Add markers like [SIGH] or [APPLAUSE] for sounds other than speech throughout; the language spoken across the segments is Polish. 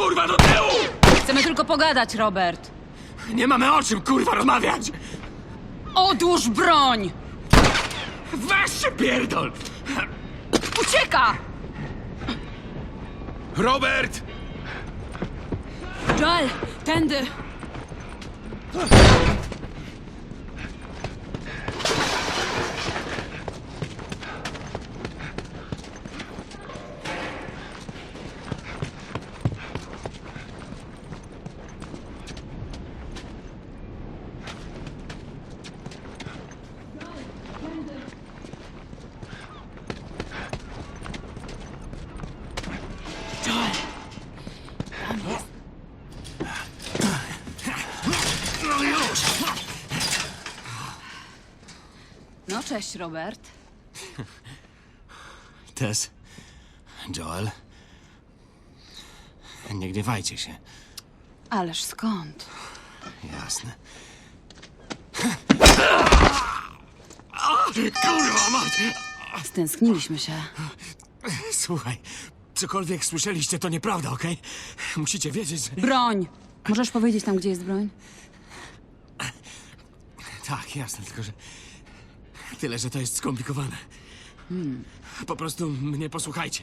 kurwa, do tyłu! Chcemy tylko pogadać, Robert. Nie mamy o czym, kurwa, rozmawiać! Odłóż broń! Weź się pierdol! Ucieka! Robert! Joel, tędy! Joel, No już! no cześć, Robert. [LAUGHS] Tess. Joel. Nie gniewajcie się. Ależ skąd? Jasne. Kurwa mać! Stęskniliśmy się. Słuchaj, cokolwiek słyszeliście, to nieprawda, okej? Musicie wiedzieć, że... Broń! Możesz powiedzieć tam, gdzie jest broń? Tak, jasne, tylko że... Tyle, że to jest skomplikowane. Po prostu mnie posłuchajcie.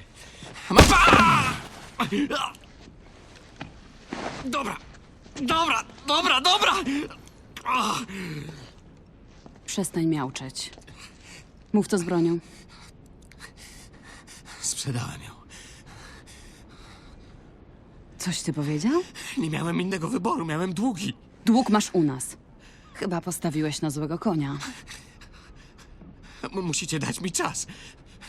Mapa! Dobra, dobra, dobra, dobra! O, Przestań miauczeć. Mów to z bronią. Sprzedałem ją. Coś ty powiedział? Nie miałem innego wyboru, miałem długi. Dług masz u nas. Chyba postawiłeś na złego konia. Musicie dać mi czas.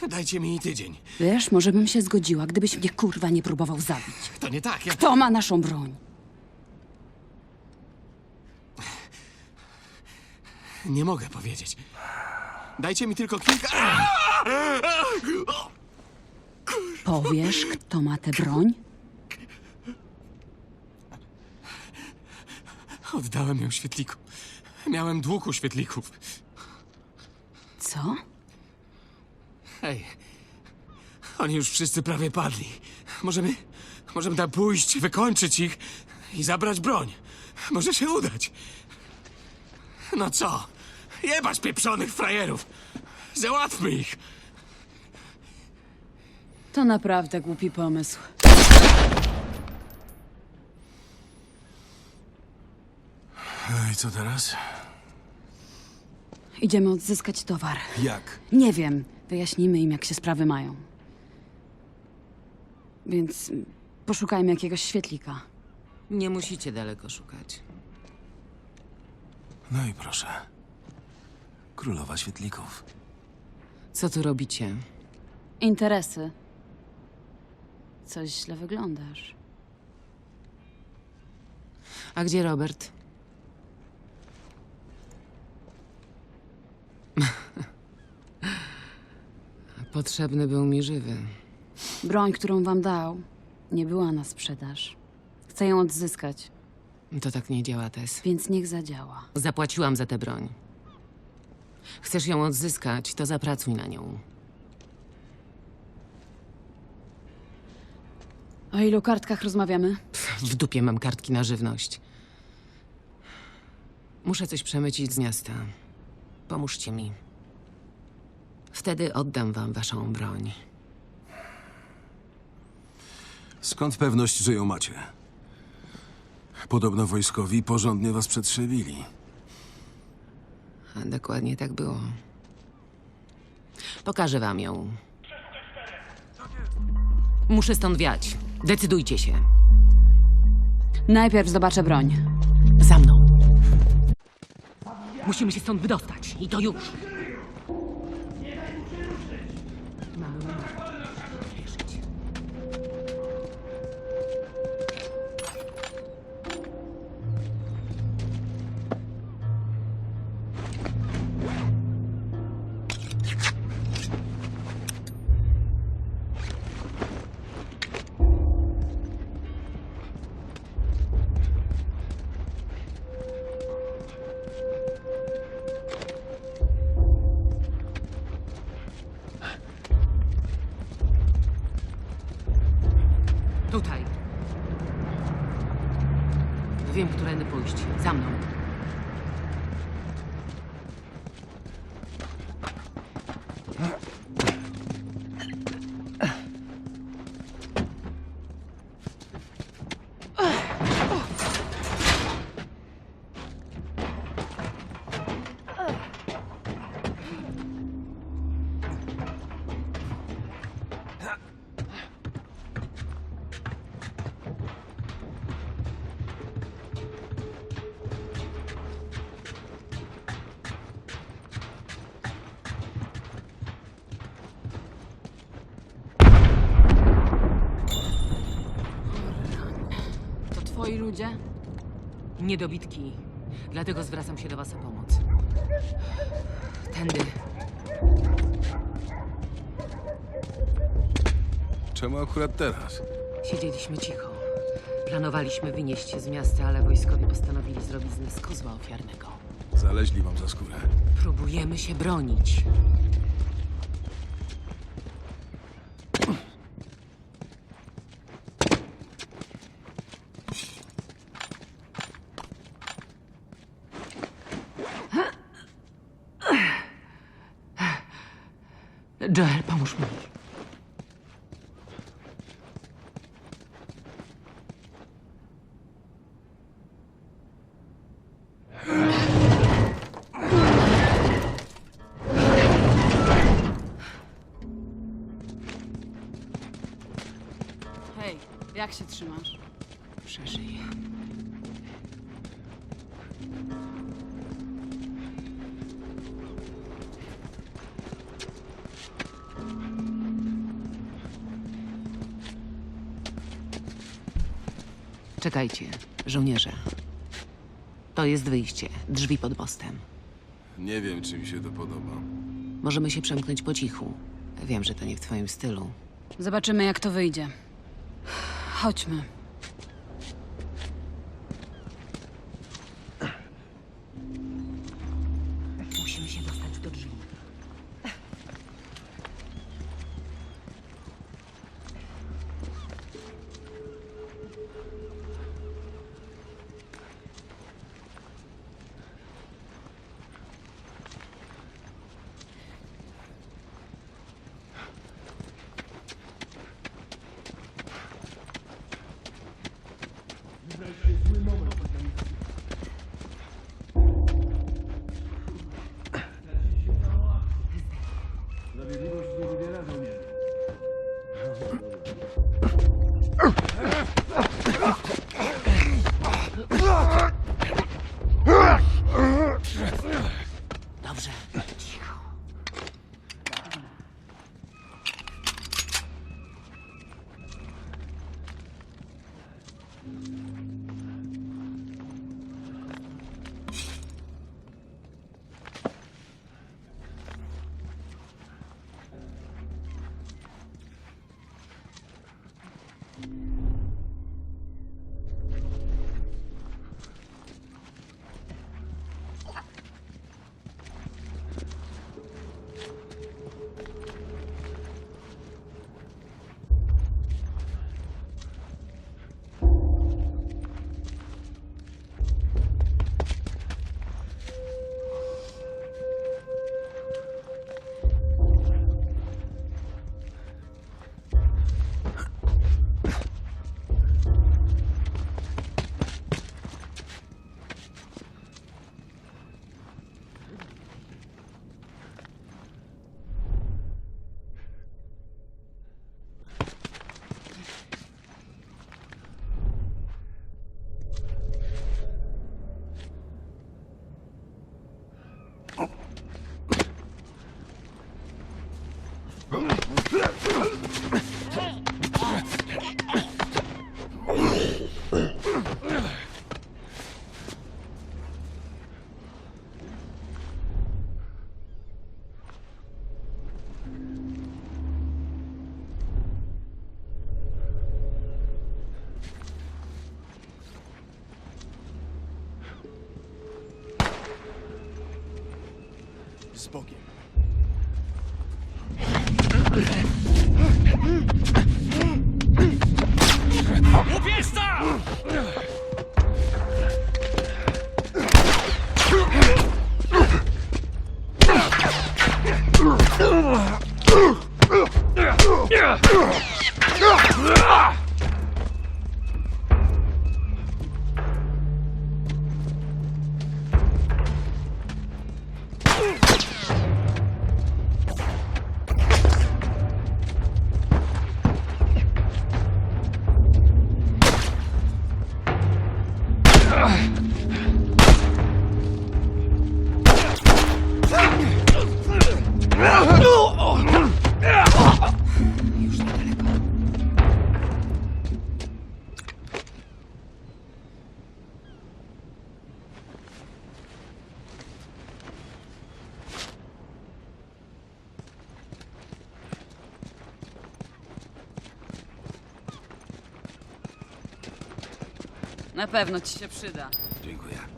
Dajcie mi tydzień. Wiesz, może bym się zgodziła, gdybyś mnie kurwa nie próbował zabić. To nie tak, ja... Kto ma naszą broń? Nie mogę powiedzieć. Dajcie mi tylko kilka... Powiesz, kto ma tę broń? Oddałem ją świetliku. Miałem dług u świetlików. Co? Hej, oni już wszyscy prawie padli. Możemy, możemy tam pójść, wykończyć ich i zabrać broń. Może się udać. No co? Jebać pieprzonych frajerów. Załatwmy ich. To naprawdę głupi pomysł. No i co teraz? Idziemy odzyskać towar. Jak? Nie wiem. Wyjaśnimy im, jak się sprawy mają. Więc poszukajmy jakiegoś świetlika. Nie musicie daleko szukać. No i proszę. Królowa świetlików. Co tu robicie? Interesy. Coś źle wyglądasz. A gdzie Robert? [LAUGHS] Potrzebny był mi żywy. Broń, którą wam dał, nie była na sprzedaż. Chcę ją odzyskać, To tak nie działa, Tess. więc niech zadziała. Zapłaciłam za tę broń. Chcesz ją odzyskać, to zapracuj na nią. O ilu kartkach rozmawiamy? W dupie mam kartki na żywność. Muszę coś przemycić z miasta. Pomóżcie mi. Wtedy oddam wam waszą broń. Skąd pewność, że ją macie? Podobno wojskowi porządnie was przetrzebili. A dokładnie tak było. Pokażę wam ją. Muszę stąd wiać. Decydujcie się. Najpierw zobaczę broń. Za mną. Musimy się stąd wydostać. I to już. Twoi ludzie? Niedobitki. Dlatego zwracam się do was o pomoc. Tędy. Czemu akurat teraz? Siedzieliśmy cicho. Planowaliśmy wynieść się z miasta, ale wojskowi postanowili zrobić z nas kozła ofiarnego. Zaleźli wam za skórę. Próbujemy się bronić. Jak się trzymasz? Przeżyję. Czekajcie, żołnierze. To jest wyjście, drzwi pod mostem. Nie wiem, czy mi się to podoba. Możemy się przemknąć po cichu. Wiem, że to nie w twoim stylu. Zobaczymy, jak to wyjdzie. Chodźmy. Musimy się dostać do drzwi. Łupieżca! Na pewno ci się przyda. Dziękuję.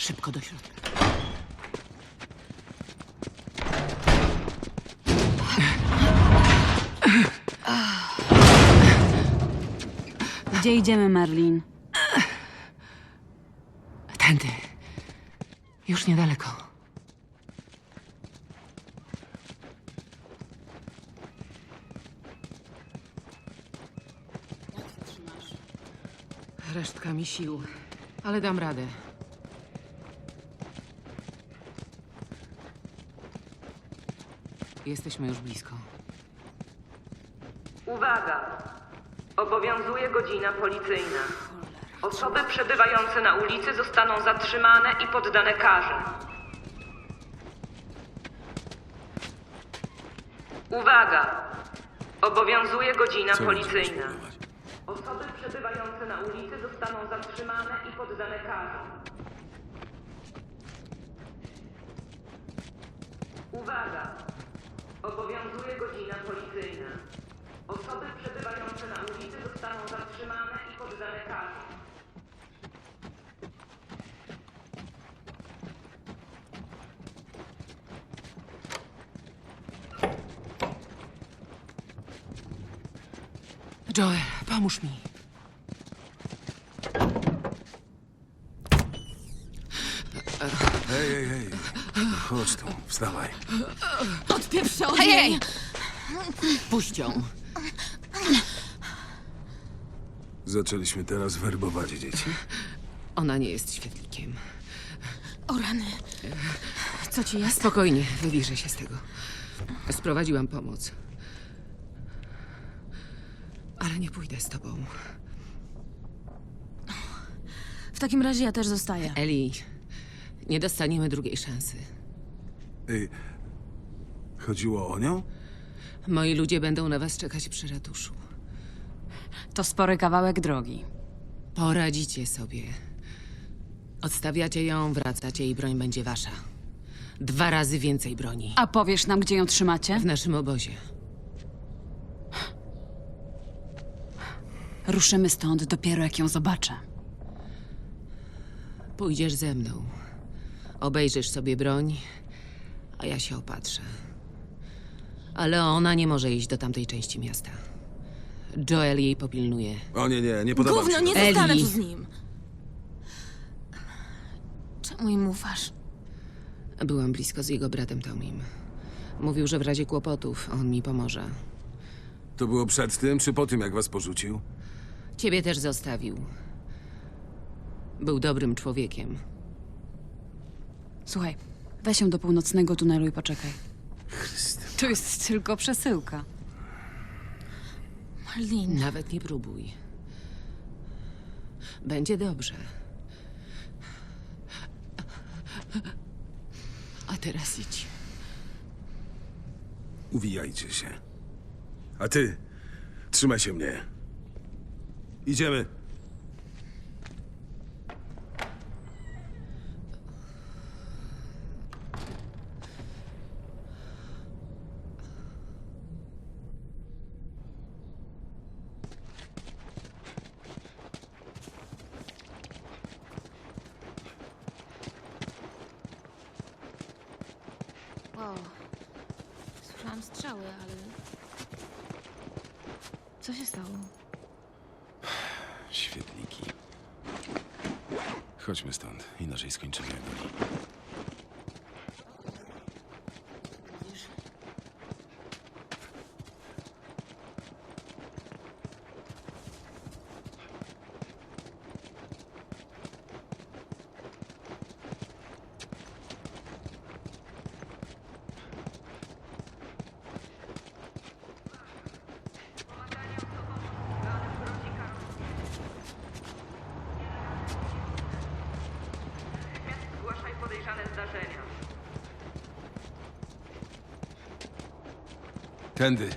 Szybko do środka. Gdzie idziemy, Merlin? Tędy. Już niedaleko. Resztkami sił, ale dam radę. Jesteśmy już blisko. Uwaga! Obowiązuje godzina policyjna. Osoby przebywające na ulicy zostaną zatrzymane i poddane karze. Uwaga! Obowiązuje godzina Co będziesz policyjna. próbować? Osoby przebywające na ulicy zostaną zatrzymane i poddane karze. Uwaga! Obowiązuje godzina policyjna. Osoby przebywające na ulicy zostaną zatrzymane i poddane karze. Joel, pomóż mi. Hej, hej, hej. Chodź tu, wstawaj. Odpieprzony! Hej! Puść ją. Zaczęliśmy teraz werbować dzieci. Ona nie jest świetlikiem. O rany. Co ci jest? Spokojnie, wyliżę się z tego. Sprowadziłam pomoc. Ale nie pójdę z tobą. W takim razie ja też zostaję. Eli, nie dostaniemy drugiej szansy. Ej, chodziło o nią? Moi ludzie będą na was czekać przy ratuszu. To spory kawałek drogi. Poradzicie sobie. Odstawiacie ją, wracacie i broń będzie wasza. Dwa razy więcej broni. A powiesz nam, gdzie ją trzymacie? W naszym obozie. Ruszymy stąd dopiero jak ją zobaczę. Pójdziesz ze mną. Obejrzysz sobie broń, a ja się opatrzę. Ale ona nie może iść do tamtej części miasta. Joel jej popilnuje. O nie, nie, nie podoba mi Gówno, się. nie to. zostanę Eli. tu z nim. Czemu im ufasz? Byłam blisko z jego bratem Tomim. Mówił, że w razie kłopotów on mi pomoże. To było przed tym, czy po tym, jak was porzucił? Ciebie też zostawił. Był dobrym człowiekiem. Słuchaj, weź ją do północnego tunelu i poczekaj. To jest tylko przesyłka. Marlin. Nawet nie próbuj. Będzie dobrze. A teraz idź. Uwijajcie się. A ty, trzymaj się mnie. Idziemy. Słyszałam strzały, ale... Co się stało? Świetliki. Chodźmy stąd, inaczej skończymy jak oni. Widzisz? Zgłaszaj podejrzane zdarzenia. Tędy.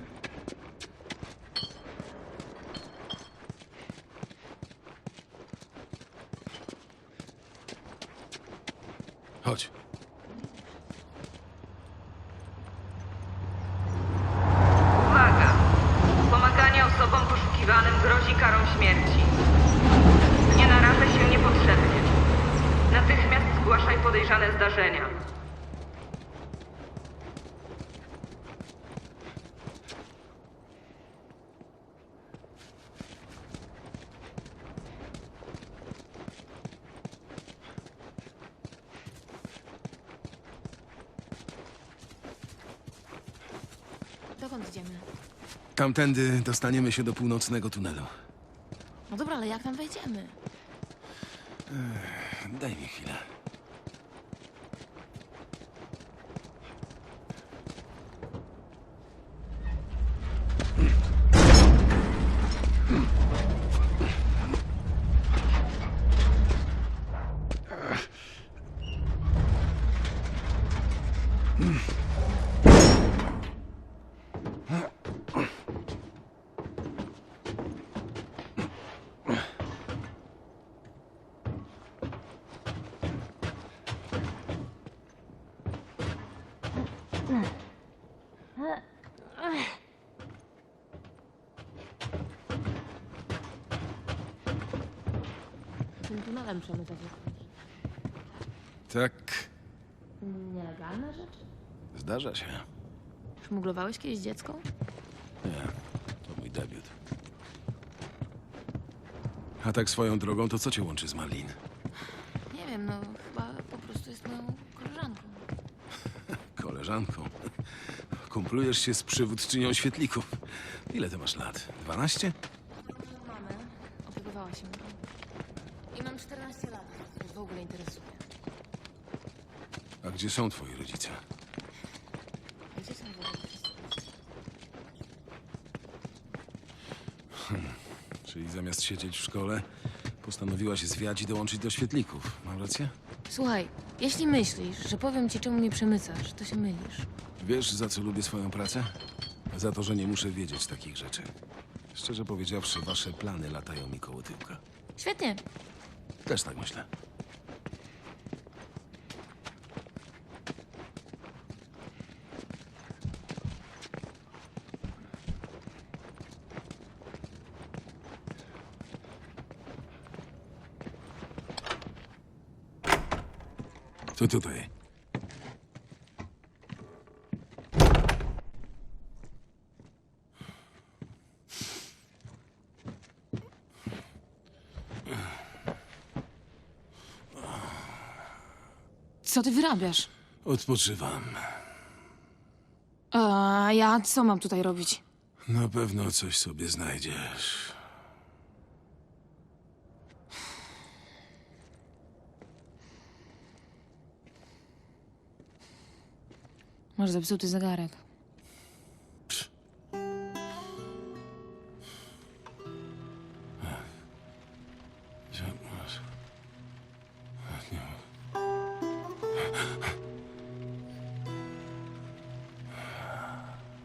Dokąd idziemy? Tamtędy dostaniemy się do północnego tunelu. No dobra, ale jak tam wejdziemy? Daj mi chwilę. Tym tunelem przemycać jakąś Tak, nielegalna rzecz? zdarza się. Szmuglowałeś kiedyś dziecko? Nie, to mój debiut. A tak swoją drogą, to co cię łączy z Marlin? Koleżanką. Kumplujesz się z przywódczynią świetlików. Ile ty masz lat? 12? Mamę opiekowała się mną. I mam 14 lat, więc w ogóle interesuje. A gdzie są twoi rodzice? Gdzie są w ogóle wszyscy? Czyli zamiast siedzieć w szkole, postanowiłaś zwiać i dołączyć do świetlików. Mam rację? Słuchaj, jeśli myślisz, że powiem ci, czemu mnie przemycasz, to się mylisz. Wiesz, za co lubię swoją pracę? Za to, że nie muszę wiedzieć takich rzeczy. Szczerze powiedziawszy, wasze plany latają mi koło tyłka. Świetnie. Też tak myślę. Tutaj. Co ty wyrabiasz? Odpoczywam. A ja co mam tutaj robić? Na pewno coś sobie znajdziesz. Masz zepsuty zegarek. Gdzie masz?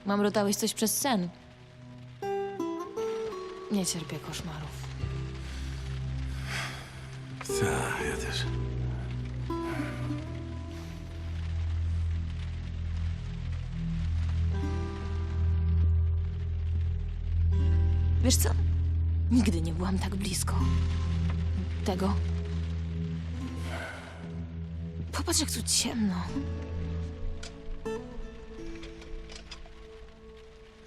Mamrotałeś coś przez sen. Nie cierpię koszmarów. Tak, ja też. Wiesz co? Nigdy nie byłam tak blisko. Tego. Popatrz, jak tu ciemno.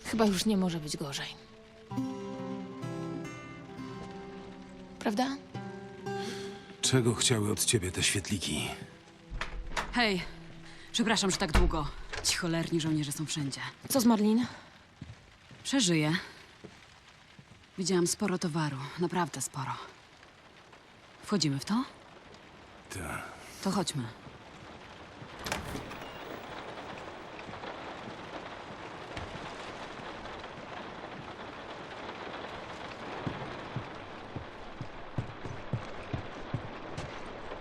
Chyba już nie może być gorzej. Prawda? Czego chciały od ciebie te świetliki? Hej, przepraszam, że tak długo. Ci cholerni żołnierze są wszędzie. Co z Marlin? Przeżyję. Widziałam sporo towaru, naprawdę sporo. Wchodzimy w to? Ta. To chodźmy.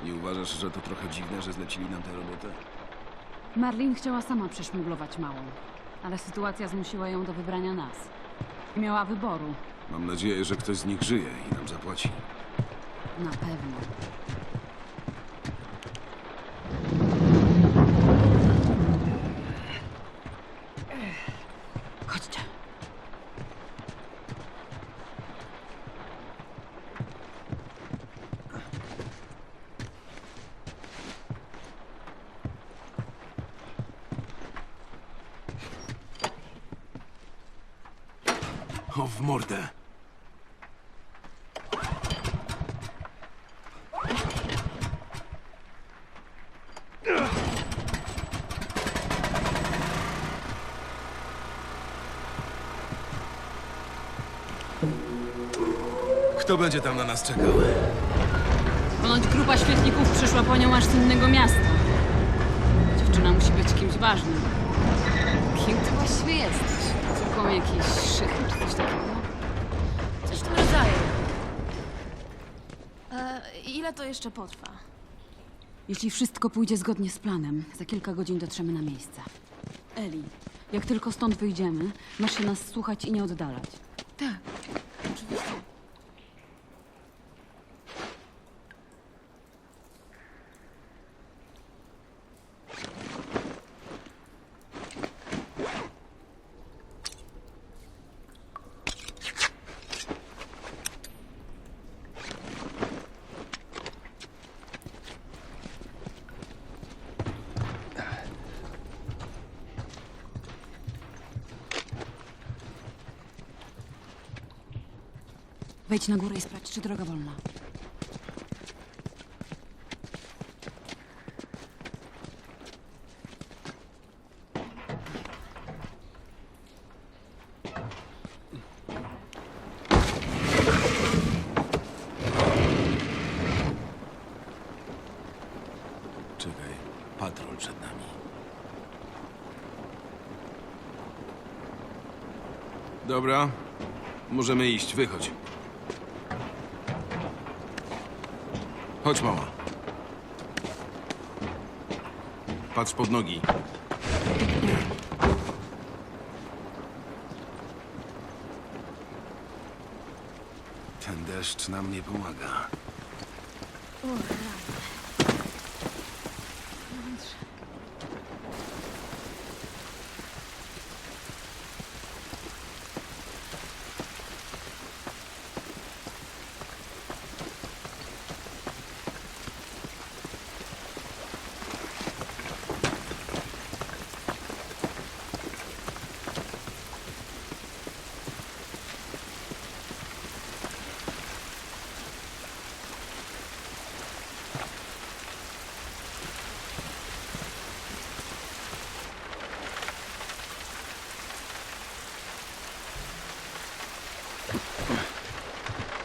Nie uważasz, że to trochę dziwne, że zlecili nam tę robotę? Marlin chciała sama przeszmuglować małą, ale sytuacja zmusiła ją do wybrania nas. Nie Miała wyboru, Mam nadzieję, że ktoś z nich żyje i nam zapłaci. na pewno. Chodźcie. O, w mordę! Kto będzie tam na nas czekał? Ponoć grupa świetlików przyszła po nią aż z innego miasta. Dziewczyna musi być kimś ważnym. Kim ty właściwie jesteś? Córką jakiejś szychy czy coś takiego? Coś w tym rodzaju. E, ile to jeszcze potrwa? Jeśli wszystko pójdzie zgodnie z planem, za kilka godzin dotrzemy na miejsce. Eli, jak tylko stąd wyjdziemy, masz się nas słuchać i nie oddalać. Tak, Wejdź na górę i sprawdź, czy droga wolna. Czekaj, patrol przed nami. Dobra, możemy iść, wychodź. Chodź, mała. Patrz pod nogi. Ten deszcz nam nie pomaga.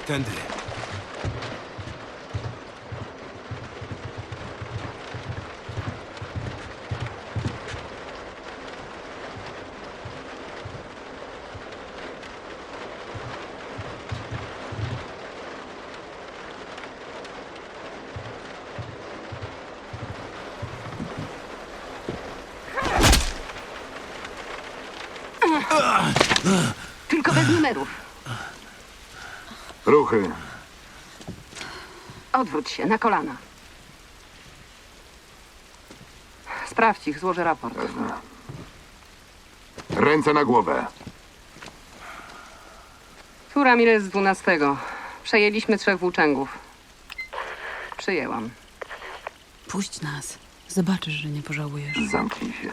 Tędy. Tylko Ruchy. Odwróć się, na kolana. Sprawdź ich, złożę raport. Ręce na głowę. Tu Ramirez z 12. Przejęliśmy trzech włóczęgów. Przyjęłam. Puść nas. Zobaczysz, że nie pożałujesz. Zamknij się.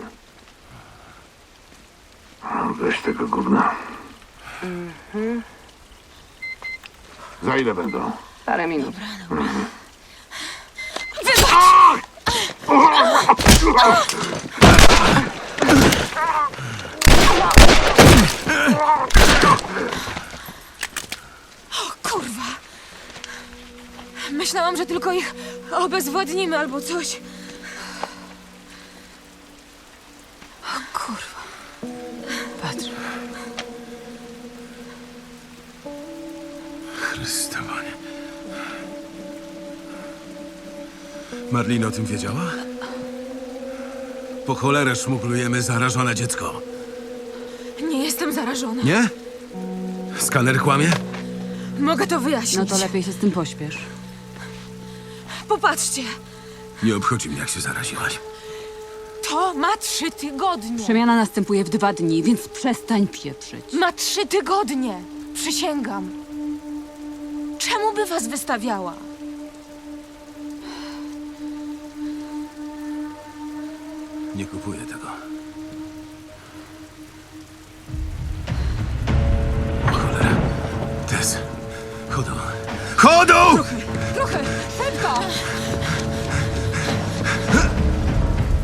Weź tego gówna. Za ile będą? Parę minut. Kurwa! Myślałam, że tylko ich obezwładnimy albo coś. Marlina o tym wiedziała? Po cholerę szmuglujemy zarażone dziecko. Nie jestem zarażona. Nie? Skaner kłamie? Mogę to wyjaśnić. No to lepiej się z tym pośpiesz. Popatrzcie. Nie obchodzi mnie, jak się zaraziłaś. To ma trzy tygodnie. Przemiana następuje w dwa dni, więc przestań pieprzyć. Ma trzy tygodnie. Przysięgam. Czemu by was wystawiała? Nie kupuję tego. O cholera. Tess. Chodą. Chodą!